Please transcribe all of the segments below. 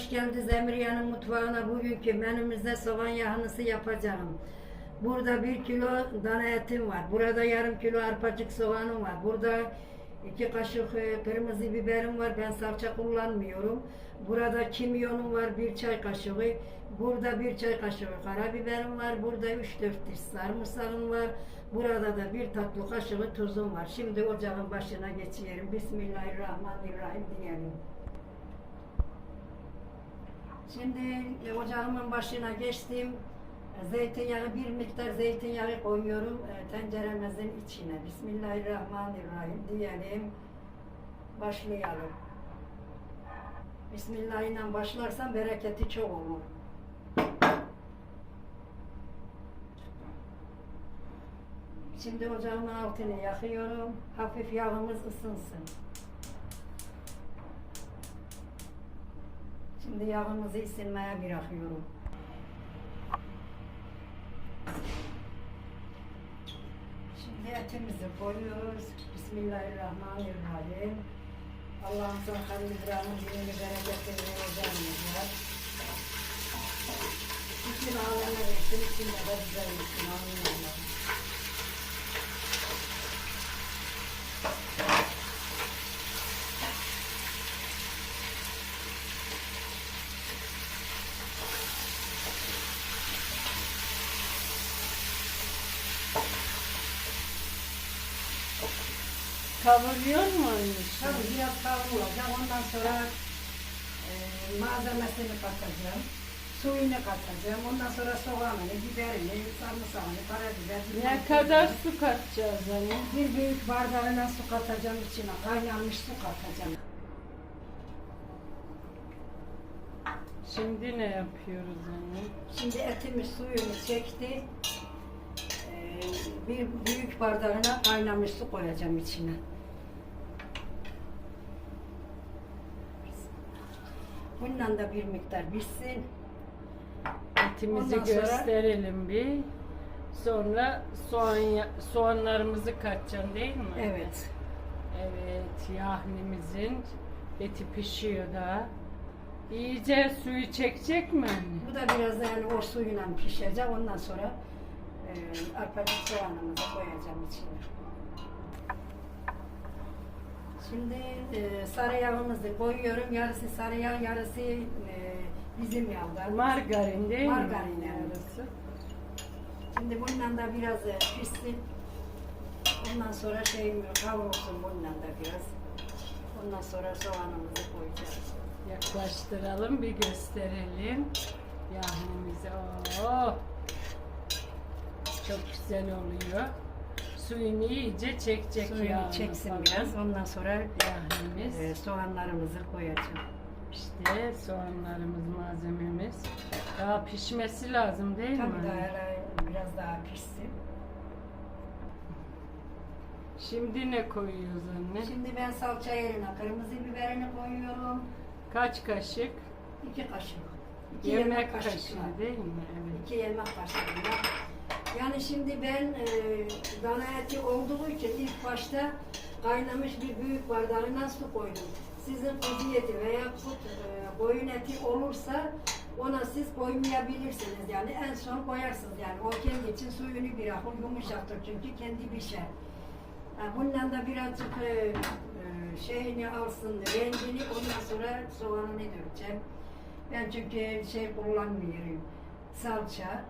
hoş geldiniz Emriye'nin mutfağına. Bugünkü menümüzde soğan yahnısı yapacağım. Burada bir kilo dana etim var. Burada yarım kilo arpacık soğanım var. Burada iki kaşık e, kırmızı biberim var. Ben salça kullanmıyorum. Burada kimyonum var bir çay kaşığı. Burada bir çay kaşığı karabiberim var. Burada üç dört diş sarımsağım var. Burada da bir tatlı kaşığı tuzum var. Şimdi ocağın başına geçiyorum. Bismillahirrahmanirrahim diyelim. Şimdi e, ocağımın başına geçtim. E, Zeytinyağı, bir miktar zeytinyağı koyuyorum e, tenceremizin içine. Bismillahirrahmanirrahim diyelim. Başlayalım. Bismillah ile başlarsan bereketi çok olur. Şimdi ocağımın altını yakıyorum. Hafif yağımız ısınsın. Şimdi yağımızı ısınmaya bırakıyorum. Şimdi etimizi koyuyoruz. Bismillahirrahmanirrahim. Allah'ın sana hayırlı ikramı, dinini, bereketini vereceğimiz var. Bütün aleme versin, içinde de bize versin. Amin Allah'ım. Kavuruyor mu anne? Tabii biraz kavrulacak. Ondan sonra e, malzemesini katacağım. Suyunu katacağım. Ondan sonra soğanını, biberini, sarımsağını, karabiber. Ne kadar su katacağız anne? Bir büyük bardağına su katacağım içine. Kaynanmış su katacağım. Şimdi ne yapıyoruz anne? Şimdi etimiz suyunu çekti. Bir büyük bardağına kaynamış su koyacağım içine. Bundan da bir miktar pişsin. Etimizi Ondan sonra- gösterelim bir. Sonra soğan ya- soğanlarımızı katacaksın değil mi? Evet. Evet, yahnimizin eti pişiyor da. İyice suyu çekecek mi anne? Bu da biraz da yani o suyuyla pişecek. Ondan sonra e, arpacık soğanımızı koyacağım içine. Şimdi e, sarı yağımızı koyuyorum. Yarısı sarı yağ, yarısı e, bizim yağdan. Margarin değil mi? Margarin. Yarısı. Şimdi bundan da biraz e, pişsin. Ondan sonra şey kavrulsun bundan da biraz. Ondan sonra soğanımızı koyacağız. Yaklaştıralım bir gösterelim. Yahnimizi. Oh! Çok güzel oluyor. Suyunu iyice çekecek Suyunu yağını çeksin falan. biraz. Ondan sonra Yahnimiz. e, soğanlarımızı koyacağım. İşte soğanlarımız, malzememiz. Daha pişmesi lazım değil mi? Tabii daha biraz daha pişsin. Şimdi ne koyuyoruz anne? Şimdi ben salça yerine kırmızı biberini koyuyorum. Kaç kaşık? İki kaşık. İki Yemek, kaşığı. kaşığı değil mi? Evet. İki yemek kaşığı. Yani şimdi ben e, dana eti olduğu için ilk başta kaynamış bir büyük bardağına su koydum. Sizin kuzu eti veya kut, e, koyun eti olursa ona siz koymayabilirsiniz. Yani en son koyarsınız yani. O kendi için suyunu bırakır, yumuşaktır çünkü kendi pişer. Ha, bundan da birazcık e, e, şeyini alsın, rengini ondan sonra soğanını dökeceğim. Ben çünkü şey kullanmıyorum. Salça.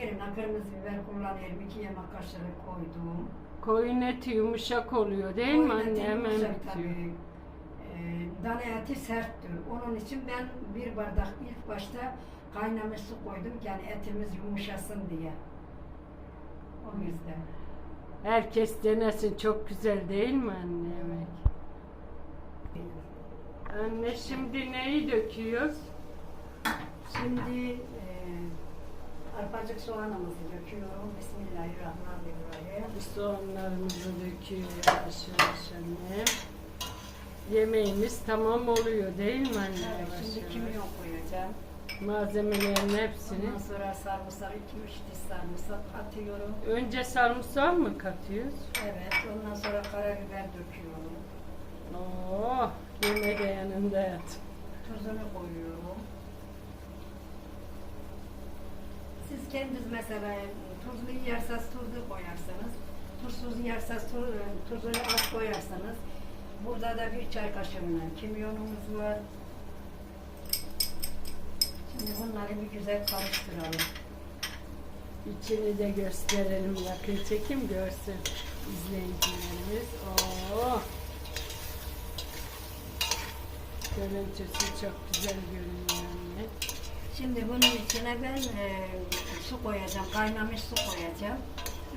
Yerine kırmızı biber kullanıyorum. iki yemek kaşığı koydum. Koyun eti yumuşak oluyor değil mi Koyun eti anne? Hemen yumuşak bitiyor. tabii. Ee, dana eti serttir. Onun için ben bir bardak ilk başta kaynamış su koydum ki yani etimiz yumuşasın diye. O yüzden. Herkes denesin. Çok güzel değil mi anne yemek? Anne şimdi neyi döküyoruz? Şimdi e, arpacık soğanımızı döküyorum. Bismillahirrahmanirrahim. Soğanlarımızı döküyoruz yavaş yavaş anne. Yemeğimiz tamam oluyor değil mi anne? Evet, Yavaş şimdi yavaş. kimyon koyacağım. Malzemelerin hepsini. Ondan sonra sarımsak, iki üç diş sarımsak atıyorum. Önce sarımsak mı katıyoruz? Evet, ondan sonra karabiber döküyorum. Oo, yeme de yanında yat. tuzunu koyuyorum. Siz kendiniz mesela tuzlu yerseniz tuzlu koyarsanız, tuzsuz yerseniz tu, tuzunu az koyarsanız, burada da bir çay kaşığıyla kimyonumuz var. Şimdi bunları bir güzel karıştıralım. İçini de gösterelim. Yakın çekim görsün izleyicilerimiz. Oo. Görüntüsü çok güzel görünüyor. Şimdi bunun içine ben e, su koyacağım, kaynamış su koyacağım.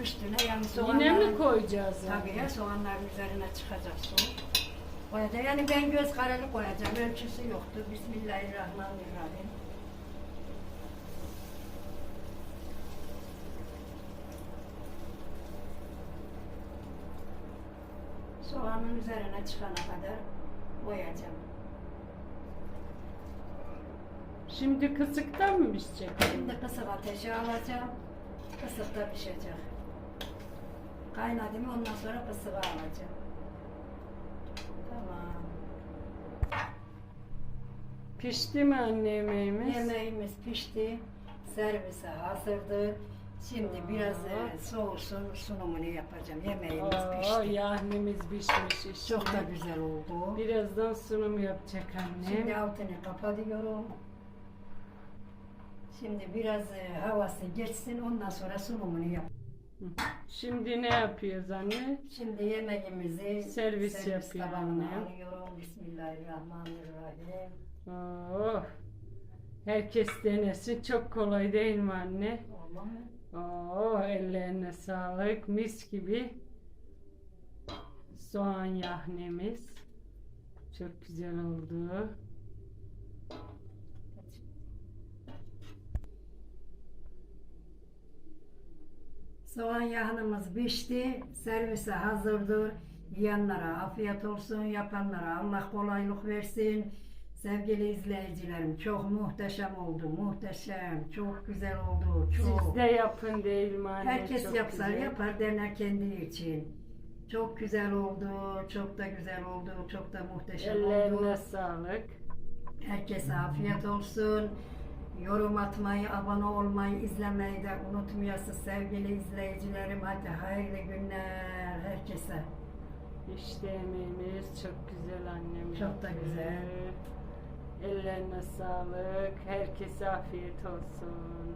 Üstüne yani soğanların... Yine mi koyacağız? Tabii anne? ya soğanların üzerine çıkacak su. Koyacağım. Yani ben göz kararı koyacağım. Ölçüsü yoktu. Bismillahirrahmanirrahim. Soğanın üzerine çıkana kadar koyacağım. Şimdi kısıktan mı pişecek? Şimdi kısık ateşe alacağım. Kısıkta pişecek. Kaynadı mı ondan sonra kısığa alacağım. Tamam. Pişti mi anne yemeğimiz? Yemeğimiz pişti. Servise hazırdı. Şimdi biraz e, soğusun sunumunu yapacağım. Yemeğimiz Oo, pişti. yahnimiz pişmiş işte. Çok da güzel oldu. Birazdan sunum yapacak anne. Şimdi altını kapatıyorum. Şimdi biraz e, havası geçsin ondan sonra sunumunu yap. Şimdi ne yapıyoruz anne? Şimdi yemeğimizi Servis yapıyor tabağına anne. alıyorum. Bismillahirrahmanirrahim. Oh. Herkes denesin. Çok kolay değil mi anne? Olmaz mı? Oo, ellerine sağlık. Mis gibi soğan yahnemiz. Çok güzel oldu. Soğan yağımız pişti. Servise hazırdır. Yiyenlere afiyet olsun. Yapanlara Allah kolaylık versin. Sevgili izleyicilerim çok muhteşem oldu. Muhteşem. Çok güzel oldu. Çok. Siz de yapın değil mi anne? Herkes Çok yapsa güzel. yapar dener kendi için. Çok güzel oldu. Çok da güzel oldu. Çok da muhteşem oldu. Ellerine sağlık. Herkese afiyet olsun. Yorum atmayı, abone olmayı, izlemeyi de unutmayasınız sevgili izleyicilerim. Hadi hayırlı günler herkese. İşte yemeğimiz çok güzel annem. Çok da güzel. Ellerine sağlık. Herkese afiyet olsun.